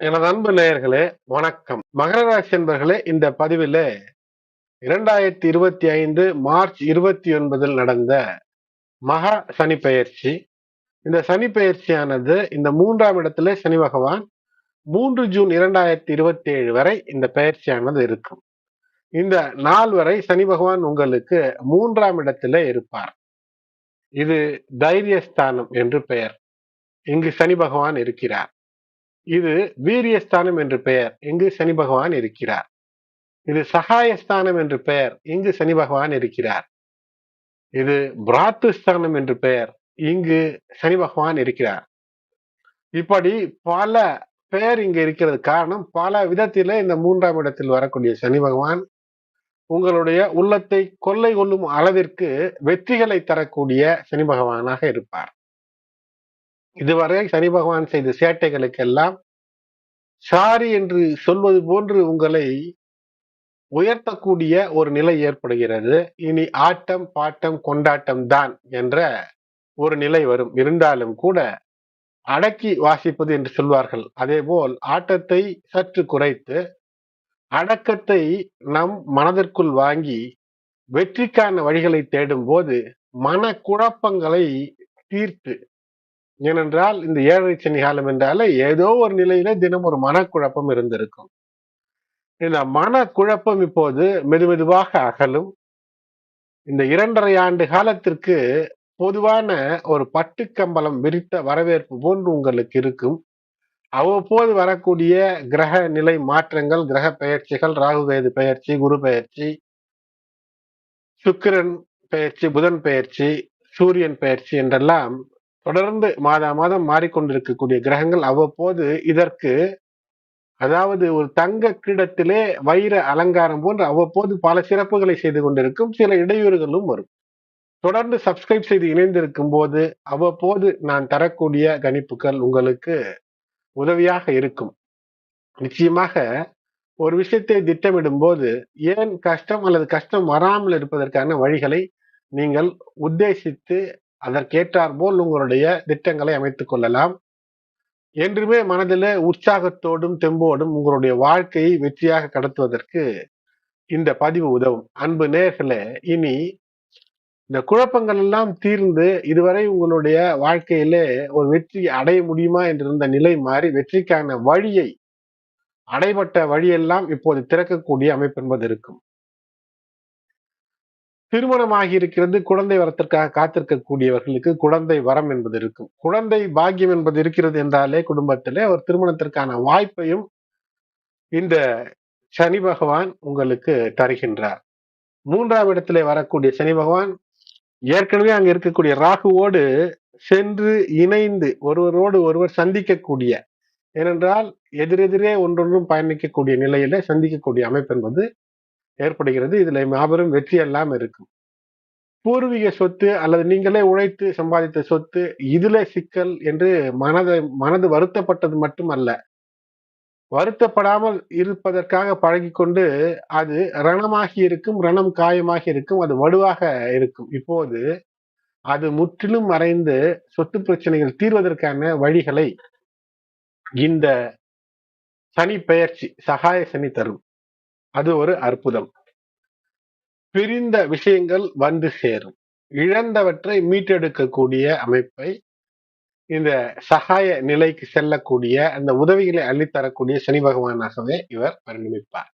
எனது அன்பு நேயர்களே வணக்கம். மகர ராசி என்பர்களே இந்த பதிவிலே இரண்டாயிரத்தி இருபத்தி ஐந்து மார்ச் இருபத்தி ஒன்பதில் நடந்த மகா சனி பெயர்ச்சி. இந்த சனி பெயர்ச்சியானது இந்த மூன்றாம் இடத்திலே சனி பகவான் மூன்று ஜூன் இரண்டாயிரத்தி இருபத்தி ஏழு வரை இந்த பெயர்ச்சியானது இருக்கும். இந்த நாள் வரை சனி பகவான் உங்களுக்கு மூன்றாம் இடத்திலே இருப்பார். இது தைரியஸ்தானம் என்று பெயர். இங்கு சனி பகவான் இருக்கிறார். இது வீரியஸ்தானம் என்று பெயர். இங்கு சனி பகவான் இருக்கிறார். இது சகாயஸ்தானம் என்று பெயர். இங்கு சனி பகவான் இருக்கிறார். இது பிராத்துஸ்தானம் என்று பெயர். இங்கு சனி பகவான் இருக்கிறார். இப்படி பல பெயர் இங்கு இருக்கிறது. காரணம் பல விதத்தில இந்த மூன்றாம் இடத்தில் வரக்கூடிய சனி பகவான் உங்களுடைய உள்ளத்தை கொள்ளை கொள்ளும் அளவிற்கு வெற்றிகளை தரக்கூடிய சனி பகவானாக இருப்பார். இதுவரை சனி பகவான் செய்த சேட்டைகளுக்கெல்லாம் சாரி என்று சொல்வது போன்று உங்களை உயர்த்தக்கூடிய ஒரு நிலை ஏற்படுகிறது. இனி ஆட்டம் பாட்டம் கொண்டாட்டம் தான் என்ற ஒரு நிலை வரும். இருந்தாலும் கூட அடக்கி வாசிப்பது என்று சொல்வார்கள். அதேபோல் ஆட்டத்தை சற்று குறைத்து அடக்கத்தை நம் மனதிற்குள் வாங்கி வெற்றிக்கான வழிகளை தேடும் போது மன குழப்பங்களை தீர்த்து ஏனென்றால் இந்த ஏழரை சனி காலம் என்றாலே ஏதோ ஒரு நிலையில தினம் ஒரு மனக்குழப்பம் இருந்திருக்கும். இந்த மனக்குழப்பம் இப்போது மெதுமெதுவாக அகலும். இந்த இரண்டரை ஆண்டு காலத்திற்கு பொதுவான ஒரு பட்டுக்கம்பளம் விரித்த வரவேற்பு போன்று உங்களுக்கு இருக்கும். அவ்வப்போது வரக்கூடிய கிரக நிலை மாற்றங்கள் கிரக பெயர்ச்சிகள் ராகுகேது பெயர்ச்சி குரு பெயர்ச்சி சுக்கிரன் பெயர்ச்சி புதன் பெயர்ச்சி சூரியன் பெயர்ச்சி என்றெல்லாம் தொடர்ந்து மாதா மாதம் மாறிக்கொண்டிருக்கக்கூடிய கிரகங்கள் அவ்வப்போது இதற்கு அதாவது ஒரு தங்க கிடத்திலே வைர அலங்காரம் போன்று அவ்வப்போது பல சிறப்புகளை செய்து கொண்டிருக்கும் சில இடையூறுகளும் வரும். தொடர்ந்து சப்ஸ்கிரைப் செய்து இணைந்திருக்கும் போது அவ்வப்போது நான் தரக்கூடிய கணிப்புகள் உங்களுக்கு உதவியாக இருக்கும். நிச்சயமாக ஒரு விஷயத்தை திட்டமிடும் போது ஏன் கஷ்டம் அல்லது கஷ்டம் வராமல் இருப்பதற்கான வழிகளை நீங்கள் உத்தேசித்து அதற்கேற்றார் போல் உங்களுடைய திட்டங்களை அமைத்துக் கொள்ளலாம். என்றுமே மனதில் உற்சாகத்தோடும் தெம்போடும் உங்களுடைய வாழ்க்கையை வெற்றியாக கடத்துவதற்கு இந்த பதிவு உதவும். அன்பு நேர்களே இனி இந்த குழப்பங்கள் எல்லாம் தீர்ந்து இதுவரை உங்களுடைய வாழ்க்கையிலே ஒரு வெற்றி அடைய முடியுமா என்றிருந்த நிலை மாறி வெற்றிக்கான வழியை அடைபட்ட வழியெல்லாம் இப்போது திறக்கக்கூடிய அமைப்பு என்பது இருக்கும். திருமணமாகி இருக்கிறது குழந்தை வரத்திற்காக காத்திருக்கக்கூடியவர்களுக்கு குழந்தை வரம் என்பது இருக்கும். குழந்தை பாக்கியம் என்பது இருக்கிறது என்றாலே குடும்பத்திலே ஒரு திருமணத்திற்கான வாய்ப்பையும் இந்த சனி பகவான் உங்களுக்கு தருகின்றார். மூன்றாம் இடத்திலே வரக்கூடிய சனி பகவான் ஏற்கனவே அங்க இருக்கக்கூடிய ராகுவோடு சென்று இணைந்து ஒருவரோடு ஒருவர் சந்திக்கக்கூடிய ஏனென்றால் எதிரெதிரே ஒன்றொன்றும் பயணிக்கக்கூடிய நிலையில சந்திக்கக்கூடிய அமைப்பு என்பது ஏற்படுகிறது. இதுல மாபெரும் வெற்றி எல்லாம் இருக்கும். பூர்வீக சொத்து அல்லது நீங்களே உழைத்து சம்பாதித்த சொத்து இதுல சிக்கல் என்று மனதை மனது வருத்தப்பட்டது மட்டுமல்ல. வருத்தப்படாமல் இருப்பதற்காக பழகி கொண்டு அது ரணமாகி இருக்கும் ரணம் காயமாகி இருக்கும் அது வலுவாக இருக்கும். இப்போது அது முற்றிலும் மறைந்து சொத்து பிரச்சனைகள் தீர்வதற்கான வழிகளை இந்த சனி பெயர்ச்சி சகாய சனி தரும். அது ஒரு அற்புதம். பிரிந்த விஷயங்கள் வந்து சேரும். இழந்தவற்றை மீட்டெடுக்கக்கூடிய அமைப்பை இந்த சகாய நிலைக்கு செல்லக்கூடிய அந்த உதவிகளை அள்ளித்தரக்கூடிய சனி பகவானாகவே இவர் பரிணமிப்பார்.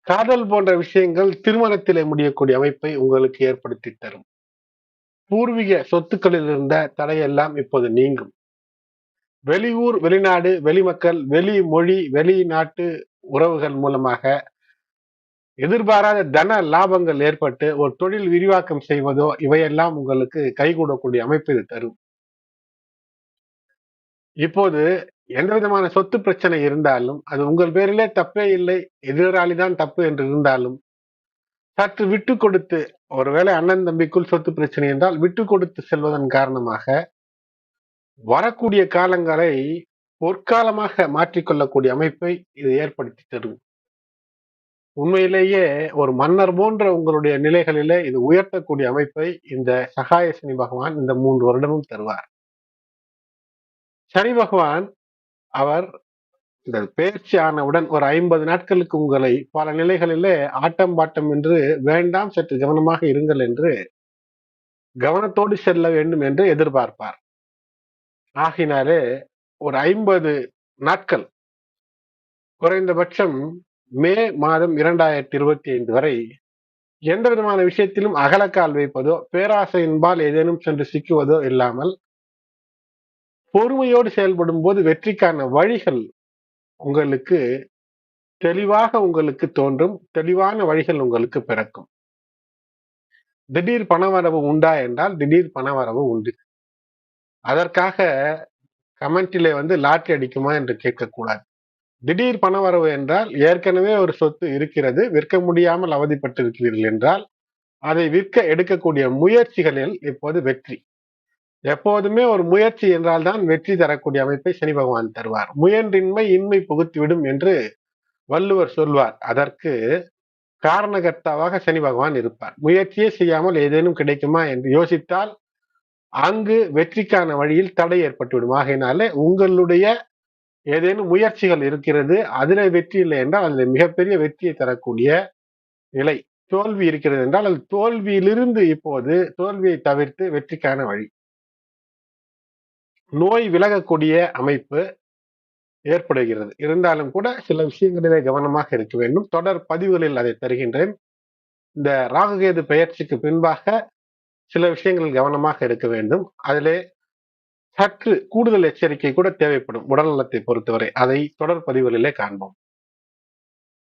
காதல் போன்ற விஷயங்கள் திருமணத்திலே முடியக்கூடிய அமைப்பை உங்களுக்கு ஏற்படுத்தி தரும். பூர்வீக சொத்துக்களில் இருந்த தடையெல்லாம் இப்போது நீங்கும். வெளியூர் வெளிநாடு வெளிமக்கள் வெளி மொழி வெளிநாட்டு உறவுகள் மூலமாக எதிர்பாராத தன லாபங்கள் ஏற்பட்டு ஒரு தொழில் விரிவாக்கம் செய்வதோ இவையெல்லாம் உங்களுக்கு கைகூடக்கூடிய அமைப்பு இது தரும். இப்போது எந்த விதமான சொத்து பிரச்சனை இருந்தாலும் அது உங்கள் பேரிலே தப்பே இல்லை எதிராளி தான் தப்பு என்று இருந்தாலும் சற்று விட்டு கொடுத்து ஒருவேளை அண்ணன் தம்பிக்குள் சொத்து பிரச்சனை என்றால் விட்டு கொடுத்து செல்வதன் காரணமாக வரக்கூடிய காலங்களை பொற்காலமாக மாற்றிக்கொள்ளக்கூடிய அமைப்பை இது ஏற்படுத்தி தரும் உண்மையிலேயே ஒரு மன்னர் போன்ற உங்களுடைய நிலைகளிலே இது உயர்த்தக்கூடிய அமைப்பை இந்த சகாய சனி பகவான் இந்த மூன்று வருடமும் தருவார். சனி பகவான் அவர் இந்த பயிற்சி ஆனவுடன் ஒரு ஐம்பது நாட்களுக்கு உங்களை பல நிலைகளிலே ஆட்டம் பாட்டம் என்று வேண்டாம் சற்று கவனமாக இருங்கள் என்று கவனத்தோடு செல்ல வேண்டும் என்று எதிர்பார்ப்பார். ஆகினாலே ஒரு ஐம்பது நாட்கள். குறைந்தபட்சம் மே மாதம் இரண்டாயிரத்தி இருபத்தி ஐந்து வரை எந்த விதமான விஷயத்திலும் அகலக்கால் வைப்பதோ பேராசையின்பால் ஏதேனும் சென்று சிக்குவதோ இல்லாமல் பொறுமையோடு செயல்படும் போது வெற்றிக்கான வழிகள் உங்களுக்கு தெளிவாக உங்களுக்கு தோன்றும் தெளிவான வழிகள் உங்களுக்கு பிறக்கும். திடீர் பணவரவு உண்டா என்றால் திடீர் பணவரவு உண்டு. அதற்காக கமெண்ட்டிலே வந்து லாட்டி அடிக்குமா என்று கேட்கக்கூடாது. திடீர் பணவரவு என்றால் ஏற்கனவே ஒரு சொத்து இருக்கிறது விற்க முடியாமல் அவதிப்பட்டிருக்கிறீர்கள் என்றால் அதை விற்க எடுக்கக்கூடிய முயற்சிகளில் இப்போது வெற்றி. எப்போதுமே ஒரு முயற்சி என்றால் தான் வெற்றி தரக்கூடிய அமைப்பை சனி பகவான் தருவார். முயன்றின்மை இன்மை புகுத்திவிடும் என்று வள்ளுவர் சொல்வார். அதற்கு காரணகர்த்தாவாக சனி பகவான் இருப்பார். முயற்சியே செய்யாமல் ஏதேனும் கிடைக்குமா என்று யோசித்தால் அங்கு வெற்றிக்கான வழியில் தடை ஏற்பட்டுவிடும். ஆகையினால உங்களுடைய ஏதேனும் முயற்சிகள் இருக்கிறது அதுல வெற்றி இல்லை என்றால் அதுல மிகப்பெரிய வெற்றியை தரக்கூடிய நிலை தோல்வி இருக்கிறது என்றால் அது தோல்வியிலிருந்து இப்போது தோல்வியை தவிர்த்து வெற்றிக்கான வழி. நோய் விலகக்கூடிய அமைப்பு ஏற்படுகிறது. இருந்தாலும் கூட சில விஷயங்களிலே கவனமாக இருக்க வேண்டும். தொடர் பதிவுகளில் அதை தருகின்றேன். இந்த ராகுகேது பெயர்ச்சிக்கு பின்பாக சில விஷயங்கள் கவனமாக இருக்க வேண்டும். அதிலே சற்று கூடுதல் எச்சரிக்கை கூட தேவைப்படும் உடல் நலத்தை பொறுத்தவரை. அதை தொடர் பதிவுகளிலே காண்போம்.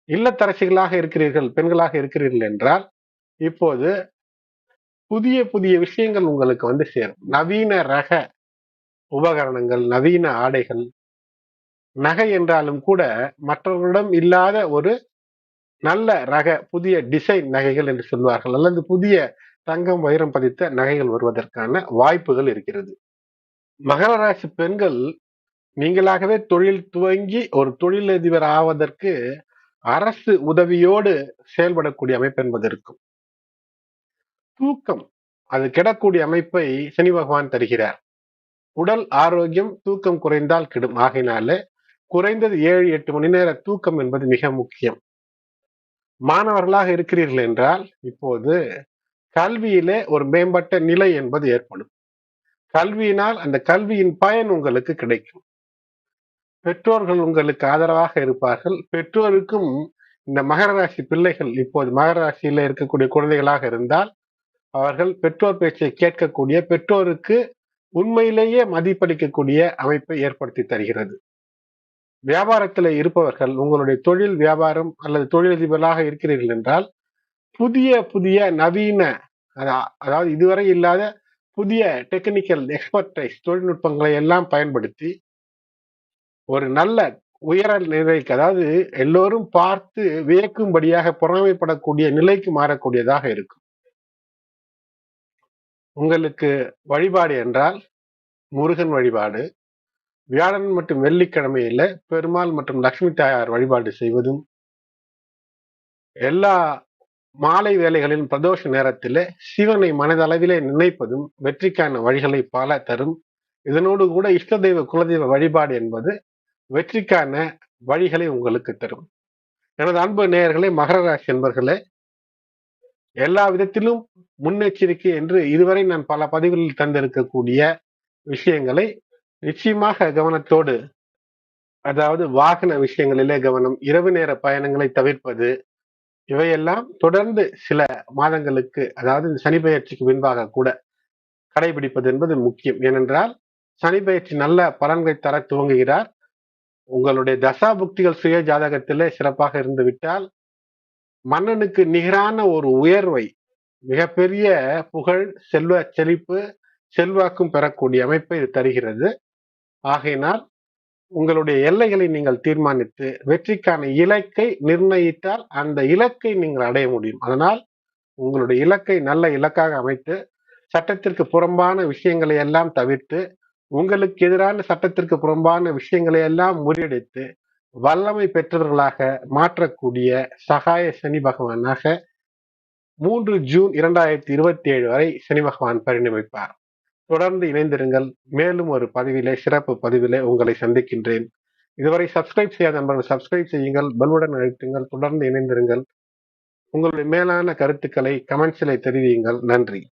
இல்லத்தரசிகளாக இருக்கிறீர்கள் பெண்களாக இருக்கிறீர்கள் என்றால் இப்போது புதிய புதிய விஷயங்கள் உங்களுக்கு வந்து சேரும். நவீன ரக உபகரணங்கள் நவீன ஆடைகள் நகை என்றாலும் கூட மற்றவர்களிடம் இல்லாத ஒரு நல்ல ரக புதிய டிசைன் நகைகள் என்று சொல்வார்கள். அல்லது புதிய தங்கம் வைரம் பதித்த நகைகள் வருவதற்கான வாய்ப்புகள் இருக்கிறது. மகர ராசி பெண்கள் நீங்களாகவே தொழில் துவங்கி ஒரு தொழிலதிபர் ஆவதற்கு அரசு உதவியோடு செயல்படக்கூடிய அமைப்பு என்பது இருக்கும். தூக்கம் அது கெடக்கூடிய அமைப்பை சனி பகவான் தருகிறார். உடல் ஆரோக்கியம் தூக்கம் குறைந்தால் கெடும். ஆகினால குறைந்தது ஏழு எட்டு மணி நேர தூக்கம் என்பது மிக முக்கியம். மாணவர்களாக இருக்கிறீர்கள் என்றால் இப்போது கல்வியிலே ஒரு மேம்பட்ட நிலை என்பது ஏற்படும். கல்வியினால் அந்த கல்வியின் பயன் உங்களுக்கு கிடைக்கும். பெற்றோர்கள் உங்களுக்கு ஆதரவாக இருப்பார்கள். பெற்றோருக்கும் இந்த மகர ராசி பிள்ளைகள் இப்போது மகர ராசியில இருக்கக்கூடிய குழந்தைகளாக இருந்தால் அவர்கள் பெற்றோர் பேச்சை கேட்கக்கூடிய பெற்றோருக்கு உண்மையிலேயே மதிப்பளிக்கக்கூடிய அமைப்பை ஏற்படுத்தி தருகிறது. வியாபாரத்தில் இருப்பவர்கள் உங்களுடைய தொழில் வியாபாரம் அல்லது தொழிலதிபராக இருக்கிறீர்கள் என்றால் புதிய புதிய நவீன அதாவது இதுவரை இல்லாத புதிய டெக்னிக்கல் எக்ஸ்பர்டைஸ் தொழில்நுட்பங்களை எல்லாம் பயன்படுத்தி ஒரு நல்ல உயர நிலைக்கு அதாவது எல்லோரும் பார்த்து வியக்கும்படியாக பொறாமைப்படக்கூடிய நிலைக்கு மாறக்கூடியதாக இருக்கும். உங்களுக்கு வழிபாடு என்றால் முருகன் வழிபாடு வியாழன் மற்றும் வெள்ளிக்கிழமையில பெருமாள் மற்றும் லக்ஷ்மி தாயார் வழிபாடு செய்வதும் எல்லா மாலை வேலைகளின் பிரதோஷ நேரத்திலே சிவனை மனதளவிலே நினைப்பதும் வெற்றிக்கான வழிகளை பல தரும். இதனோடு கூட இஷ்ட தெய்வ குலதெய்வ வழிபாடு என்பது வெற்றிக்கான வழிகளை உங்களுக்கு தரும். எனது அன்பு நேயர்களே மகர ராசி என்பர்களே எல்லா விதத்திலும் முன்னெச்சரிக்கை என்று இதுவரை நான் பல பதிவுகளில் தந்திருக்கக்கூடிய விஷயங்களை நிச்சயமாக கவனத்தோடு அதாவது வாகன விஷயங்களிலே கவனம் இரவு நேர பயணங்களை தவிர்ப்பது இவையெல்லாம் தொடர்ந்து சில மாதங்களுக்கு அதாவது இந்த சனி பயிற்சிக்கு பின்பாக கூட கடைபிடிப்பது என்பது முக்கியம். ஏனென்றால் சனி பயிற்சி நல்ல பலன்களை தர துவங்குகிறார். உங்களுடைய தசா புக்திகள் சுய ஜாதகத்திலே சிறப்பாக இருந்துவிட்டால் மன்னனுக்கு நிகரான ஒரு உயர்வை மிகப்பெரிய புகழ் செல்வ செழிப்பு செல்வாக்கும் பெறக்கூடிய அமைப்பை இது தருகிறது. ஆகையினால் உங்களுடைய எல்லைகளை நீங்கள் தீர்மானித்து வெற்றிக்கான இலக்கை நிர்ணயித்தால் அந்த இலக்கை நீங்கள் அடைய முடியும். அதனால் உங்களுடைய இலக்கை நல்ல இலக்காக அமைத்து சட்டத்திற்கு புறம்பான விஷயங்களை எல்லாம் தவிர்த்து உங்களுக்கு எதிரான சட்டத்திற்கு புறம்பான விஷயங்களை எல்லாம் முறியடித்து வல்லமை பெற்றவர்களாக மாற்றக்கூடிய சகாய சனி பகவானாக மூன்று ஜூன் இரண்டாயிரத்தி இருபத்தி ஏழு வரை சனி பகவான் பரிணமிப்பார். தொடர்ந்து இணைந்திருங்கள். மேலும் ஒரு பதிவிலே சிறப்பு பதிவிலே உங்களை சந்திக்கின்றேன். இதுவரை சப்ஸ்கிரைப் செய்யாத நண்பர்கள் சப்ஸ்கிரைப் செய்யுங்கள். பெல்வுடன் அழைத்துங்கள். தொடர்ந்து இணைந்திருங்கள். உங்களுடைய மேலான கருத்துக்களை கமெண்ட்ஸில் தெரிவியுங்கள். நன்றி.